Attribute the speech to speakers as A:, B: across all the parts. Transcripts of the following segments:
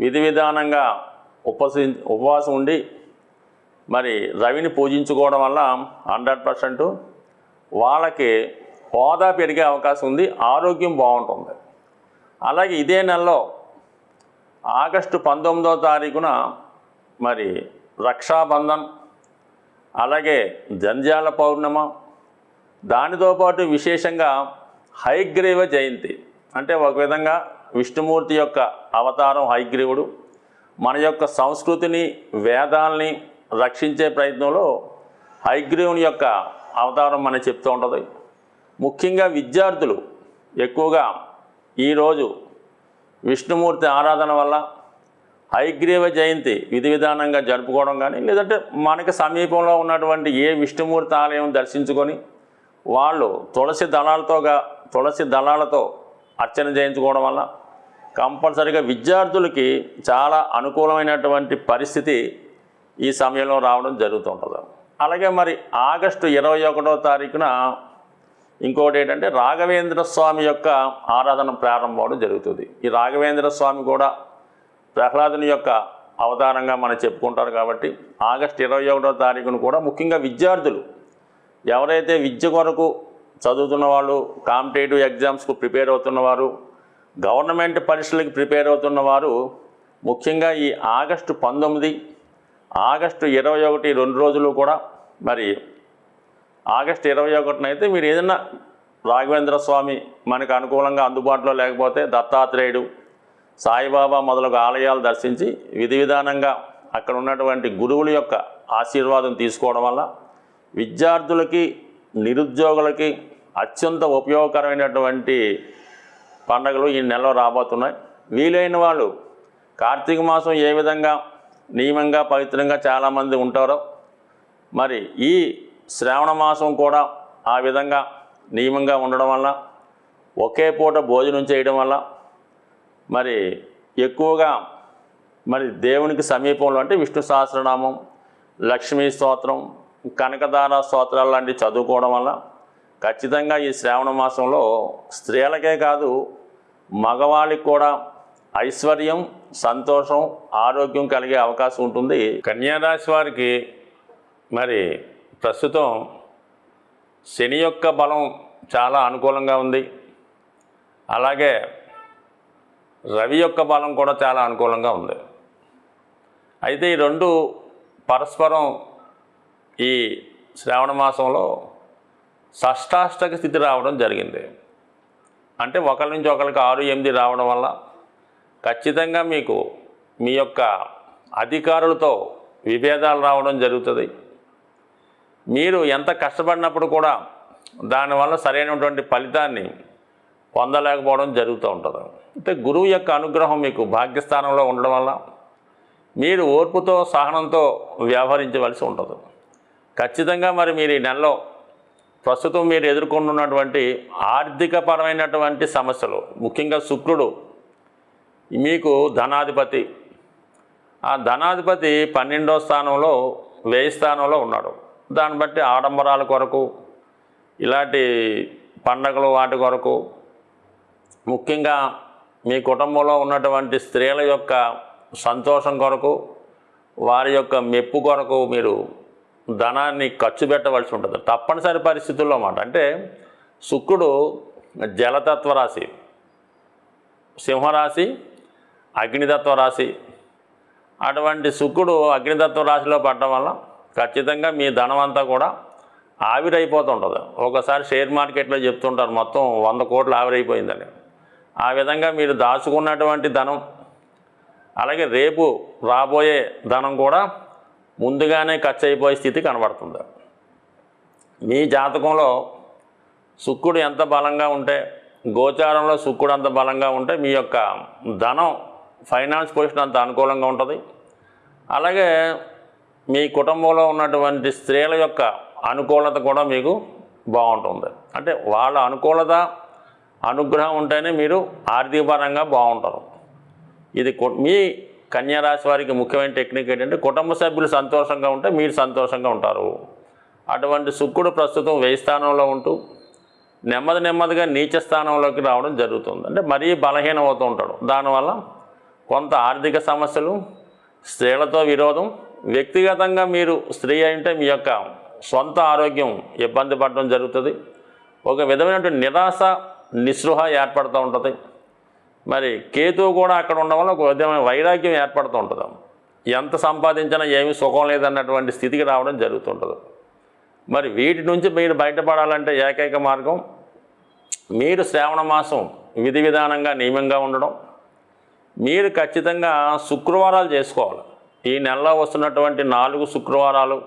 A: విధి విధానంగా ఉపసి ఉపవాసం ఉండి మరి రవిని పూజించుకోవడం వల్ల హండ్రెడ్ పర్సెంట్ వాళ్ళకి హోదా పెరిగే అవకాశం ఉంది ఆరోగ్యం బాగుంటుంది. అలాగే ఇదే నెలలో ఆగస్టు పంతొమ్మిదవ తారీఖున మరి రక్షాబంధన్ అలాగే జంజాల పౌర్ణమ దానితో పాటు విశేషంగా హైగ్రీవ జయంతి అంటే ఒక విధంగా విష్ణుమూర్తి యొక్క అవతారం హైగ్రీవుడు. మన యొక్క సంస్కృతిని వేదాల్ని రక్షించే ప్రయత్నంలో హైగ్రీవుని యొక్క అవతారం మనం చెప్తూ ఉంటుంది. ముఖ్యంగా విద్యార్థులు ఎక్కువగా ఈరోజు విష్ణుమూర్తి ఆరాధన వల్ల హైగ్రీవ జయంతి విధి విధానంగా జరుపుకోవడం కానీ లేదంటే మనకి సమీపంలో ఉన్నటువంటి ఏ విష్ణుమూర్తి ఆలయం దర్శించుకొని వాళ్ళు తులసి దళాలతోగా తులసి దళాలతో అర్చన చేయించుకోవడం వల్ల కంపల్సరిగా విద్యార్థులకి చాలా అనుకూలమైనటువంటి పరిస్థితి ఈ సమయంలో రావడం జరుగుతుంటుంది. అలాగే మరి ఆగస్టు ఇరవై ఒకటో తారీఖున ఇంకోటి ఏంటంటే రాఘవేంద్ర స్వామి యొక్క ఆరాధన ప్రారంభం అవడం జరుగుతుంది. ఈ రాఘవేంద్ర స్వామి కూడా ప్రహ్లాదుని యొక్క అవతారంగా మనం చెప్పుకుంటారు కాబట్టి ఆగస్టు ఇరవై ఒకటో తారీఖున కూడా ముఖ్యంగా విద్యార్థులు ఎవరైతే విద్య కొరకు చదువుతున్న వాళ్ళు కాంపిటేటివ్ ఎగ్జామ్స్కు ప్రిపేర్ అవుతున్నవారు గవర్నమెంట్ పరీక్షలకు ప్రిపేర్ అవుతున్న వారు ముఖ్యంగా ఈ ఆగస్టు పంతొమ్మిది ఆగస్టు ఇరవై ఒకటి రెండు రోజులు కూడా మరి ఆగస్టు ఇరవై ఒకటిన అయితే మీరు ఏదైనా రాఘవేంద్ర స్వామి మనకు అనుకూలంగా అందుబాటులో లేకపోతే దత్తాత్రేయుడు సాయిబాబా మొదలగు ఆలయాలు దర్శించి విధి విధానంగా అక్కడ ఉన్నటువంటి గురువుల యొక్క ఆశీర్వాదం తీసుకోవడం వల్ల విద్యార్థులకి నిరుద్యోగులకి అత్యంత ఉపయోగకరమైనటువంటి పండగలు ఈ నెలలో రాబోతున్నాయి. వీలైన వాళ్ళు కార్తీక మాసం ఏ విధంగా నియమంగా పవిత్రంగా చాలామంది ఉంటారో మరి ఈ శ్రావణ మాసం కూడా ఆ విధంగా నియమంగా ఉండడం వల్ల ఒకే పూట భోజనం చేయడం వల్ల మరి ఎక్కువగా మరి దేవునికి సమీపంలో అంటే విష్ణు సహస్రనామం లక్ష్మీ స్తోత్రం కనకదార స్తోత్రాలు లాంటివి చదువుకోవడం వల్ల ఖచ్చితంగా ఈ శ్రావణ మాసంలో స్త్రీలకే కాదు మగవాళ్ళకి కూడా ఐశ్వర్యం సంతోషం ఆరోగ్యం కలిగే అవకాశం ఉంటుంది. కన్యారాశి వారికి మరి ప్రస్తుతం శని యొక్క బలం చాలా అనుకూలంగా ఉంది. అలాగే రవి యొక్క బలం కూడా చాలా అనుకూలంగా ఉంది. అయితే ఈ రెండు పరస్పరం ఈ శ్రావణ మాసంలో షష్టాష్టక స్థితి రావడం జరిగింది. అంటే ఒకరి నుంచి ఒకరికి ఆరు ఎనిమిది రావడం వల్ల ఖచ్చితంగా మీకు మీ యొక్క అధికారులతో విభేదాలు రావడం జరుగుతుంది. మీరు ఎంత కష్టపడినప్పుడు కూడా దానివల్ల సరైనటువంటి ఫలితాన్ని పొందలేకపోవడం జరుగుతూ ఉంటుంది. అంటే గురువు యొక్క అనుగ్రహం మీకు భాగ్యస్థానంలో ఉండడం వల్ల మీరు ఓర్పుతో సహనంతో వ్యవహరించవలసి ఉంటుంది. ఖచ్చితంగా మరి మీరు ఈ నెలలో ప్రస్తుతం మీరు ఎదుర్కొంటున్నటువంటి ఆర్థికపరమైనటువంటి సమస్యలు ముఖ్యంగా శుక్రుడు మీకు ధనాధిపతి. ఆ ధనాధిపతి పన్నెండో స్థానంలో వ్యయ స్థానంలో ఉన్నాడు. దాన్ని బట్టి ఆడంబరాల కొరకు ఇలాంటి పండగలు వాటి కొరకు ముఖ్యంగా మీ కుటుంబంలో ఉన్నటువంటి స్త్రీల యొక్క సంతోషం కొరకు వారి యొక్క మెప్పు కొరకు మీరు ధనాన్ని ఖర్చు పెట్టవలసి ఉంటుంది. తప్పనిసరి పరిస్థితుల్లో మాట. అంటే శుక్రుడు జలతత్వ రాశి సింహరాశి అగ్నితత్వ రాశి. అటువంటి శుక్రుడు అగ్నితత్వ రాశిలో పడటం వల్ల ఖచ్చితంగా మీ ధనం అంతా కూడా ఆవిరైపోతుంటుంది ఒకసారి షేర్ మార్కెట్లో చెప్తుంటారు మొత్తం వంద కోట్లు ఆవిరైపోయిందని. ఆ విధంగా మీరు దాచుకున్నటువంటి ధనం అలాగే రేపు రాబోయే ధనం కూడా ముందుగానే ఖర్చు అయిపోయే స్థితి కనబడుతుంది. మీ జాతకంలో శుక్రుడు ఎంత బలంగా ఉంటే గోచారంలో శుక్రుడు అంత బలంగా ఉంటే మీ యొక్క ధనం ఫైనాన్స్ పొజిషన్ అంత అనుకూలంగా ఉంటుంది. అలాగే మీ కుటుంబంలో ఉన్నటువంటి స్త్రీల యొక్క అనుకూలత కూడా మీకు బాగుంటుంది. అంటే వాళ్ళ అనుకూలత అనుగ్రహం ఉంటేనే మీరు ఆర్థికపరంగా బాగుంటారు. ఇది కు- మీ కన్యారాశి వారికి ముఖ్యమైన టెక్నిక్ ఏంటంటే కుటుంబ సభ్యులు సంతోషంగా ఉంటే మీరు సంతోషంగా ఉంటారు. అటువంటి శుక్రుడు ప్రస్తుతం వెయ్యి స్థానంలో ఉంటూ నెమ్మది నెమ్మదిగా నీచ స్థానంలోకి రావడం జరుగుతుంది. అంటే మరీ బలహీనం అవుతూ ఉంటాడు. దానివల్ల కొంత ఆర్థిక సమస్యలు స్త్రీలతో విరోధం వ్యక్తిగతంగా మీరు స్త్రీ అంటే మీ యొక్క సొంత ఆరోగ్యం ఇబ్బంది పడడం జరుగుతుంది. ఒక విధమైనటువంటి నిరాశ నిస్పృహ ఏర్పడుతూ ఉంటుంది. మరి కేతువు కూడా అక్కడ ఉండడం వల్ల ఒక విధమైన వైరాగ్యం ఏర్పడుతూ ఉంటుంది. ఎంత సంపాదించినా ఏమీ సుఖం లేదన్నటువంటి స్థితికి రావడం జరుగుతుంటుంది. మరి వీటి నుంచి మీరు బయటపడాలంటే ఏకైక మార్గం మీరు శ్రావణ మాసం విధి విధానంగా నియమంగా ఉండడం. మీరు ఖచ్చితంగా శుక్రవారాలు చేసుకోవాలి. ఈ నెలలో వస్తున్నటువంటి నాలుగు శుక్రవారాలు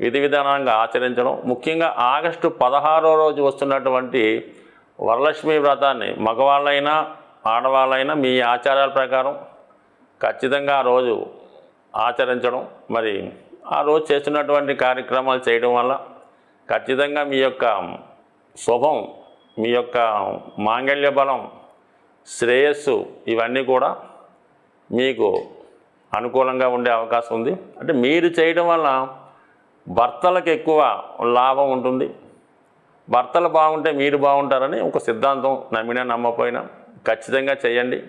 A: విధి విధానంగా ఆచరించడం. ముఖ్యంగా ఆగస్టు పదహారో రోజు వస్తున్నటువంటి వరలక్ష్మి వ్రతాన్ని మగవాళ్ళైనా ఆడవాళ్ళైనా మీ ఆచారాల ప్రకారం ఖచ్చితంగా ఆ రోజు ఆచరించడం మరి ఆ రోజు చేస్తున్నటువంటి కార్యక్రమాలు చేయడం వల్ల ఖచ్చితంగా మీ యొక్క శుభం మీ యొక్క మాంగళ్య బలం శ్రేయస్సు ఇవన్నీ కూడా మీకు అనుకూలంగా ఉండే అవకాశం ఉంది. అంటే మీరు చేయడం వల్ల భర్తలకు ఎక్కువ లాభం ఉంటుంది. భర్తలు బాగుంటే మీరు బాగుంటారని ఒక సిద్ధాంతం నమ్మినా నమ్మపోయినా ఖచ్చితంగా చేయండి.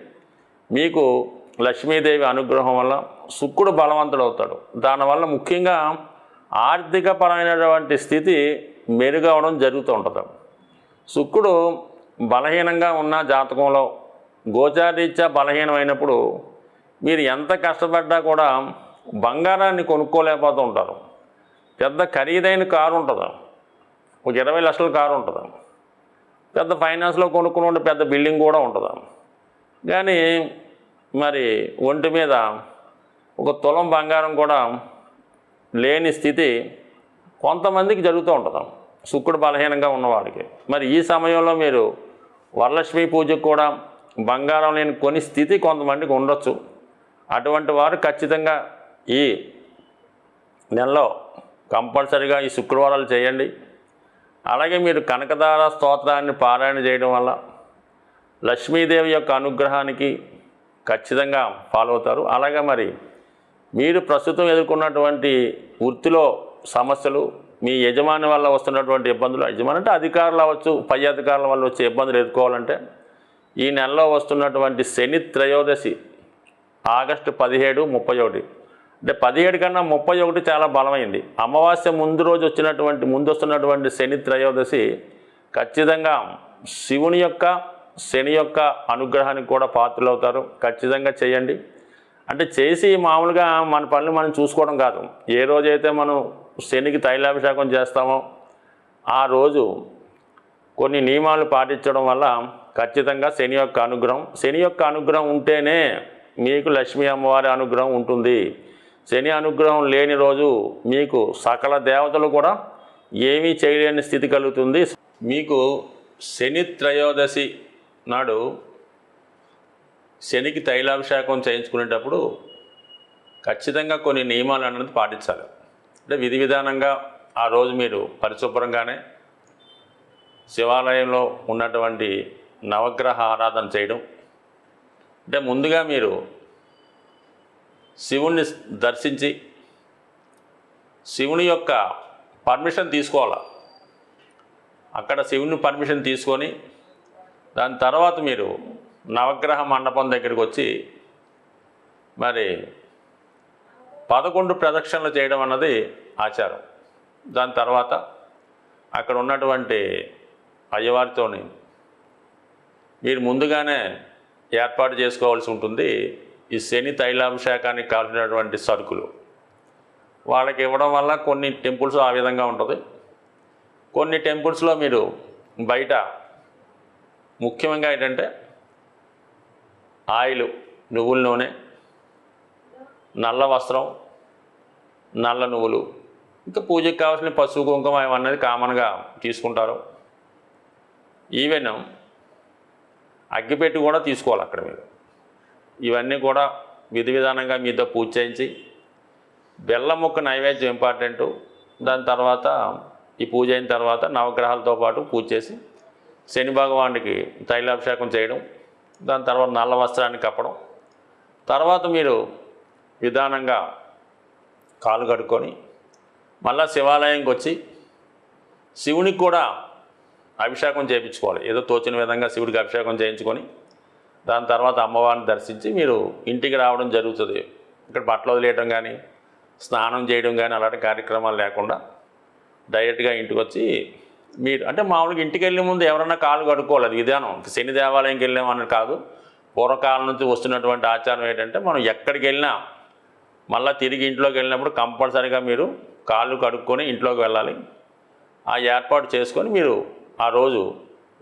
A: మీకు లక్ష్మీదేవి అనుగ్రహం వల్ల శుక్రుడు బలవంతుడు అవుతాడు దానివల్ల ముఖ్యంగా ఆర్థికపరమైనటువంటి స్థితి మెరుగవడం జరుగుతూ ఉంటుంది. శుక్రుడు బలహీనంగా ఉన్న జాతకంలో గోచారీత్యా బలహీనమైనప్పుడు మీరు ఎంత కష్టపడ్డా కూడా బంగారాన్ని కొనుక్కోలేకపోతూ ఉంటారు. పెద్ద ఖరీదైన కారు ఉంటుంది. ఒక ఇరవై లక్షల కారు ఉంటుంది. పెద్ద ఫైనాన్స్లో కొనుక్కున్న పెద్ద బిల్డింగ్ కూడా ఉంటుంది. కానీ మరి ఒంటి మీద ఒక తులం బంగారం కూడా లేని స్థితి కొంతమందికి జరుగుతూ ఉంటుంది. శుక్రుడు బలహీనంగా ఉన్నవాడికి. మరి ఈ సమయంలో మీరు వరలక్ష్మి పూజకు కూడా బంగారం లేని కొన్ని స్థితి కొంతమందికి ఉండొచ్చు. అటువంటి వారు ఖచ్చితంగా ఈ నెలలో కంపల్సరిగా ఈ శుక్రవారాలు చేయండి. అలాగే మీరు కనకదార స్తోత్రాన్ని పారాయణ చేయడం వల్ల లక్ష్మీదేవి యొక్క అనుగ్రహానికి ఖచ్చితంగా ఫాలో అవుతారు. అలాగే మరి మీరు ప్రస్తుతం ఎదుర్కొన్నటువంటి వృత్తిలో సమస్యలు మీ యజమాని వల్ల వస్తున్నటువంటి ఇబ్బందులు యజమాని అంటే అధికారులు అవ్వచ్చు పై అధికారుల వల్ల వచ్చే ఇబ్బందులు ఎదుర్కోవాలంటే ఈ నెలలో వస్తున్నటువంటి శని త్రయోదశి ఆగస్టు పదిహేడు ముప్పై ఒకటి అంటే పదిహేడు కన్నా ముప్పై ఒకటి చాలా బలమైంది. అమావాస్య ముందు రోజు వచ్చినటువంటి ముందు వస్తున్నటువంటి శని త్రయోదశి ఖచ్చితంగా శివుని యొక్క శని యొక్క అనుగ్రహానికి కూడా పాత్రలవుతారు. ఖచ్చితంగా చేయండి. అంటే చేసి మామూలుగా మన పనులు మనం చూసుకోవడం కాదు. ఏ రోజైతే మనం శనికి తైలాభిషేకం చేస్తామో ఆ రోజు కొన్ని నియమాలు పాటించడం వల్ల ఖచ్చితంగా శని యొక్క అనుగ్రహం శని యొక్క అనుగ్రహం ఉంటేనే మీకు లక్ష్మీ అమ్మవారి అనుగ్రహం ఉంటుంది. శని అనుగ్రహం లేని రోజు మీకు సకల దేవతలు కూడా ఏమీ చేయలేని స్థితి కలుగుతుంది. మీకు శని త్రయోదశి నాడు శనికి తైలాభిషేకం చేయించుకునేటప్పుడు ఖచ్చితంగా కొన్ని నియమాలు అన్నది పాటించాలి. అంటే విధి విధానంగా ఆ రోజు మీరు పరిశుభ్రంగానే శివాలయంలో ఉన్నటువంటి నవగ్రహ ఆరాధన చేయడం. అంటే ముందుగా మీరు శివుణ్ణి దర్శించి శివుని యొక్క పర్మిషన్ తీసుకోవాలి. అక్కడ శివుని పర్మిషన్ తీసుకొని దాని తర్వాత మీరు నవగ్రహ మండపం దగ్గరికి వచ్చి మరి పదకొండు ప్రదక్షిణలు చేయడం అన్నది ఆచారం. దాని తర్వాత అక్కడ ఉన్నటువంటి అయ్యవారితోని మీరు ముందుగానే ఏర్పాటు చేసుకోవాల్సి ఉంటుంది. ఈ శని తైలాభిషేకానికి కావాల్సినటువంటి సరుకులు. వాళ్ళకి ఇవ్వడం వల్ల కొన్ని టెంపుల్స్ ఆ విధంగా ఉంటుంది. కొన్ని టెంపుల్స్లో మీరు బయట ముఖ్యంగా ఏంటంటే ఆయిల్ నువ్వుల నూనె నల్ల వస్త్రం నల్ల నువ్వులు ఇంకా పూజకు కావాల్సిన పసుపు కుంకుమ ఇవన్నది కామన్గా తీసుకుంటారు. ఈవెన్ అగ్గిపెట్టి కూడా తీసుకోవాలి అక్కడ మీరు. ఇవన్నీ కూడా విధి విధానంగా మీతో పూజ చేయించి బెల్లం ముక్క నైవేద్యం ఇంపార్టెంటు. దాని తర్వాత ఈ పూజ అయిన తర్వాత నవగ్రహాలతో పాటు పూజ చేసి శని భగవానుడికి తైలాభిషేకం చేయడం. దాని తర్వాత నల్ల వస్త్రాన్ని కప్పడం. తర్వాత మీరు విధానంగా కాలు కడుక్కొని మళ్ళా శివాలయంకి వచ్చి శివునికి కూడా అభిషేకం చేయించుకోవాలి. ఏదో తోచిన విధంగా శివుడికి అభిషేకం చేయించుకొని దాని తర్వాత అమ్మవారిని దర్శించి మీరు ఇంటికి రావడం జరుగుతుంది. ఇక్కడ బట్టలు వదిలేయడం కానీ స్నానం చేయడం కానీ అలాంటి కార్యక్రమాలు లేకుండా డైరెక్ట్గా ఇంటికి వచ్చి మీరు అంటే మామూలుగా ఇంటికి వెళ్ళే ముందు ఎవరన్నా కాలు కడుక్కోవాలి అది విధానం శని దేవాలయంకి వెళ్ళామన్నది కాదు. పూర్వకాలం నుంచి వస్తున్నటువంటి ఆచారం ఏంటంటే మనం ఎక్కడికి వెళ్ళినా మళ్ళీ తిరిగి ఇంట్లోకి వెళ్ళినప్పుడు కంపల్సరీగా మీరు కాళ్ళు కడుక్కొని ఇంట్లోకి వెళ్ళాలి. ఆ ఏర్పాటు చేసుకొని మీరు ఆ రోజు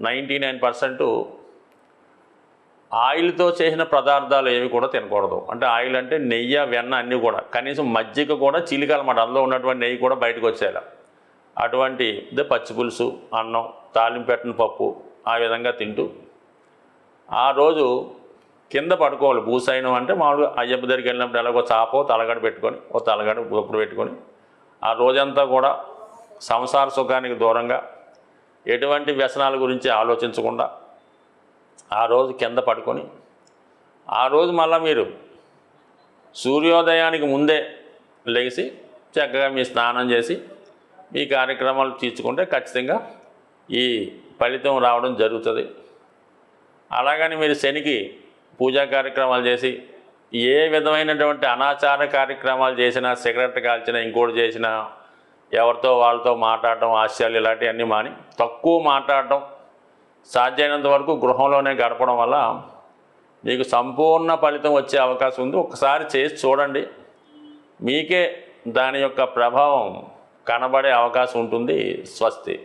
A: నైంటీ నైన్ పర్సెంట్ ఆయిల్తో చేసిన పదార్థాలు ఏవి కూడా తినకూడదు. అంటే ఆయిల్ అంటే నెయ్యి వెన్న అన్నీ కూడా. కనీసం మజ్జిగ కూడా చిలికాలన్నమాట అందులో ఉన్నటువంటి నెయ్యి కూడా బయటకు వచ్చేలా అటువంటి ఇదే పచ్చి పులుసు అన్నం తాలింపు పెట్టిన పప్పు ఆ విధంగా తింటూ ఆ రోజు కింద పడుకోవాలి. భూసైనం అంటే మామూలుగా అయ్యప్ప దగ్గరికి వెళ్ళినప్పుడు ఎలాగో చాపో తలగడ పెట్టుకొని ఓ తలగడ గొప్పుడు పెట్టుకొని ఆ రోజంతా కూడా సంసార సుఖానికి దూరంగా ఎటువంటి వ్యసనాల గురించి ఆలోచించకుండా ఆ రోజు కింద పడుకొని ఆ రోజు మళ్ళీ మీరు సూర్యోదయానికి ముందే లేచి చక్కగా మీ స్నానం చేసి మీ కార్యక్రమాలు తీర్చుకుంటే ఖచ్చితంగా ఈ ఫలితం రావడం జరుగుతుంది. అలాగని మీరు శనికి పూజా కార్యక్రమాలు చేసి ఏ విధమైనటువంటి అనాచార కార్యక్రమాలు చేసినా సిగరెట్ కాల్చినా ఇంకోటి చేసినా ఎవరితో వాళ్ళతో మాట్లాడటం ఆశయాలు ఇలాంటివన్నీ మాని తక్కువ మాట్లాడటం సాధ్యమైనంత వరకు గృహంలోనే గడపడం వల్ల మీకు సంపూర్ణ ఫలితం వచ్చే అవకాశం ఉంది. ఒకసారి చేసి చూడండి. మీకే దాని యొక్క ప్రభావం కనబడే అవకాశం ఉంటుంది. స్వస్తి.